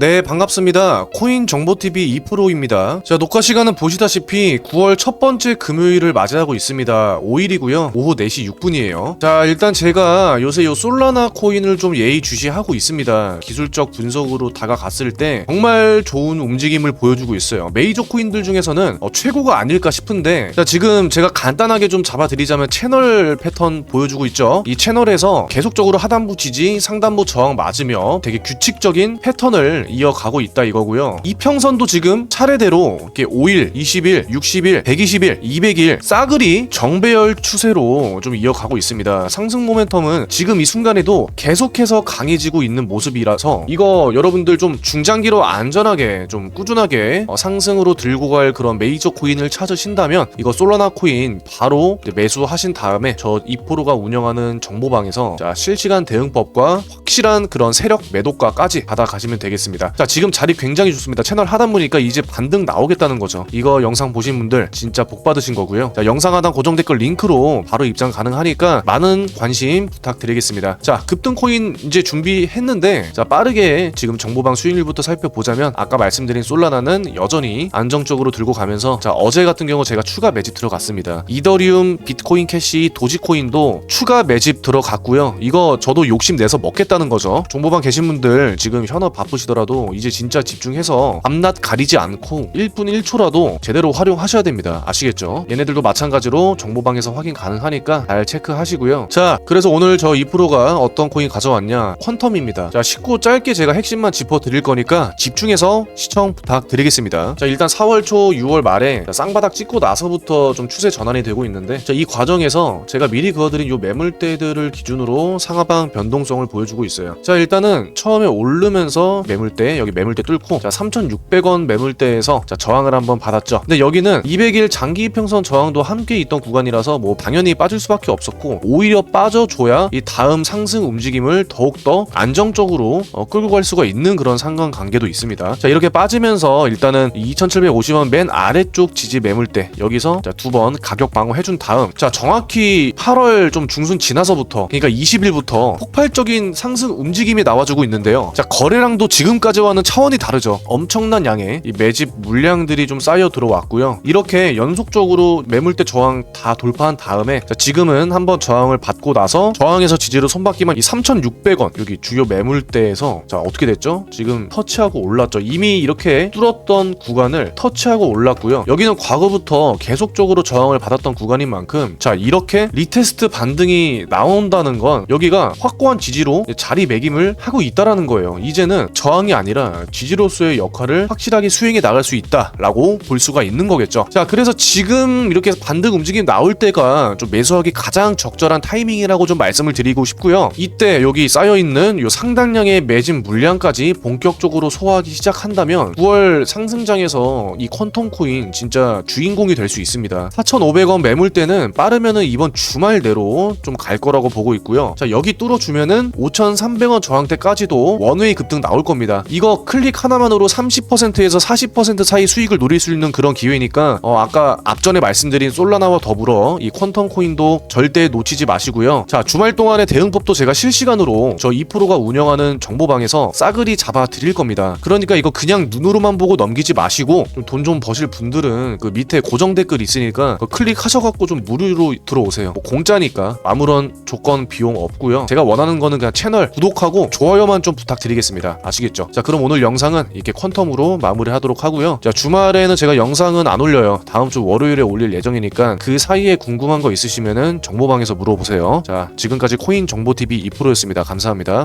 네, 반갑습니다. 코인 정보TV 2프로입니다. 자, 녹화 시간은 보시다시피 9월 첫 번째 금요일을 맞이하고 있습니다. 5일이고요. 오후 4시 6분이에요. 자, 일단 제가 요새 요 솔라나 코인을 좀 예의주시하고 있습니다. 기술적 분석으로 다가갔을 때 정말 좋은 움직임을 보여주고 있어요. 메이저 코인들 중에서는 어, 최고가 아닐까 싶은데 자, 지금 제가 간단하게 좀 잡아드리자면 채널 패턴 보여주고 있죠. 이 채널에서 계속적으로 하단부 지지, 상단부 저항 맞으며 되게 규칙적인 패턴을 이어가고 있다 이거고요. 이평선도 지금 차례대로 이렇게 5일, 20일, 60일, 120일, 200일 싸그리 정배열 추세로 좀 이어가고 있습니다. 상승 모멘텀은 지금 이 순간에도 계속해서 강해지고 있는 모습이라서 이거 여러분들 좀 중장기로 안전하게 좀 꾸준하게 어, 상승으로 들고 갈 그런 메이저 코인을 찾으신다면 이거 솔라나 코인 바로 매수하신 다음에 저 이프로가 운영하는 정보방에서 자, 실시간 대응법과 확실한 그런 세력 매도가까지 받아가시면 되겠습니다. 자, 지금 자리 굉장히 좋습니다. 채널 하단 보니까 이제 반등 나오겠다는 거죠. 이거 영상 보신 분들 진짜 복 받으신 거고요. 자, 영상 하단 고정 댓글 링크로 바로 입장 가능하니까 많은 관심 부탁드리겠습니다. 자, 급등 코인 이제 준비했는데 자, 빠르게 지금 정보방 수익률부터 살펴보자면 아까 말씀드린 솔라나는 여전히 안정적으로 들고 가면서 자, 어제 같은 경우 제가 추가 매집 들어갔습니다. 이더리움, 비트코인 캐시, 도지코인도 추가 매집 들어갔고요. 이거 저도 욕심 내서 먹겠다는 거죠. 정보방 계신 분들 지금 현업 바쁘시더라 도 이제 진짜 집중해서 밤낮 가리지 않고 1분 1초라도 제대로 활용하셔야 됩니다. 아시겠죠? 얘네들도 마찬가지로 정보방에서 확인 가능하니까 잘 체크하시고요. 자, 그래서 오늘 저 2%가 어떤 코인 가져왔냐? 퀀텀입니다. 자, 쉽고 짧게 제가 핵심만 짚어 드릴 거니까 집중해서 시청 부탁드리겠습니다. 자, 일단 4월 초 6월 말에 자, 쌍바닥 찍고 나서부터 좀 추세 전환이 되고 있는데 자, 이 과정에서 제가 미리 그어드린 요 매물대들을 기준으로 상하방 변동성을 보여주고 있어요. 자, 일단은 처음에 오르면서 매물 대 여기 매물대 뚫고 자 3,600원 매물대에서 자 저항을 한번 받았죠. 근데 여기는 200일 장기 평선 저항도 함께 있던 구간이라서 뭐 당연히 빠질 수밖에 없었고 오히려 빠져줘야 이 다음 상승 움직임을 더욱더 안정적으로 어, 끌고 갈 수가 있는 그런 상관관계도 있습니다. 자 이렇게 빠지면서 일단은 2,750원 맨 아래쪽 지지 매물대 여기서 두 번 가격 방어해준 다음 자 정확히 8월 좀 중순 지나서부터 그러니까 20일부터 폭발적인 상승 움직임이 나와주고 있는데요. 자 거래량도 지금 까지와는 차원이 다르죠. 엄청난 양의 이 매집 물량들이 좀 쌓여 들어왔고요. 이렇게 연속적으로 매물대 저항 다 돌파한 다음에 자, 지금은 한번 저항을 받고 나서 저항에서 지지로 손바뀌면 이 3,600원 여기 주요 매물대에서 자 어떻게 됐죠? 지금 터치하고 올랐죠. 이미 이렇게 뚫었던 구간을 터치하고 올랐고요. 여기는 과거부터 계속적으로 저항을 받았던 구간인 만큼 자 이렇게 리테스트 반등이 나온다는 건 여기가 확고한 지지로 자리 매김을 하고 있다라는 거예요. 이제는 저항이 아니라 지지로서의 역할을 확실하게 수행해 나갈 수 있다라고 볼 수가 있는 거겠죠. 자, 그래서 지금 이렇게 반등 움직임 나올 때가 좀 매수하기 가장 적절한 타이밍이라고 좀 말씀을 드리고 싶고요. 이때 여기 쌓여 있는 요 상당량의 매진 물량까지 본격적으로 소화하기 시작한다면 9월 상승장에서 이 퀀텀 코인 진짜 주인공이 될 수 있습니다. 4,500원 매물대는 빠르면은 이번 주말 내로 좀 갈 거라고 보고 있고요. 자, 여기 뚫어주면은 5,300원 저항대까지도 원웨이 급등 나올 겁니다. 이거 클릭 하나만으로 30%에서 40% 사이 수익을 노릴 수 있는 그런 기회니까 어, 아까 앞전에 말씀드린 솔라나와 더불어 이 퀀텀 코인도 절대 놓치지 마시고요. 자 주말 동안의 대응법도 제가 실시간으로 저 2%가 운영하는 정보방에서 싸그리 잡아 드릴 겁니다. 그러니까 이거 그냥 눈으로만 보고 넘기지 마시고 돈좀 버실 분들은 그 밑에 고정 댓글 있으니까 클릭하셔갖고 좀 무료로 들어오세요. 뭐 공짜니까 아무런 조건 비용 없고요. 제가 원하는 거는 그냥 채널 구독하고 좋아요만 좀 부탁드리겠습니다. 아시겠죠? 자 그럼 오늘 영상은 이렇게 퀀텀으로 마무리하도록 하고요. 자 주말에는 제가 영상은 안 올려요. 다음 주 월요일에 올릴 예정이니까 그 사이에 궁금한 거 있으시면은 정보방에서 물어보세요. 자 지금까지 코인 정보 TV 2%였습니다. 감사합니다.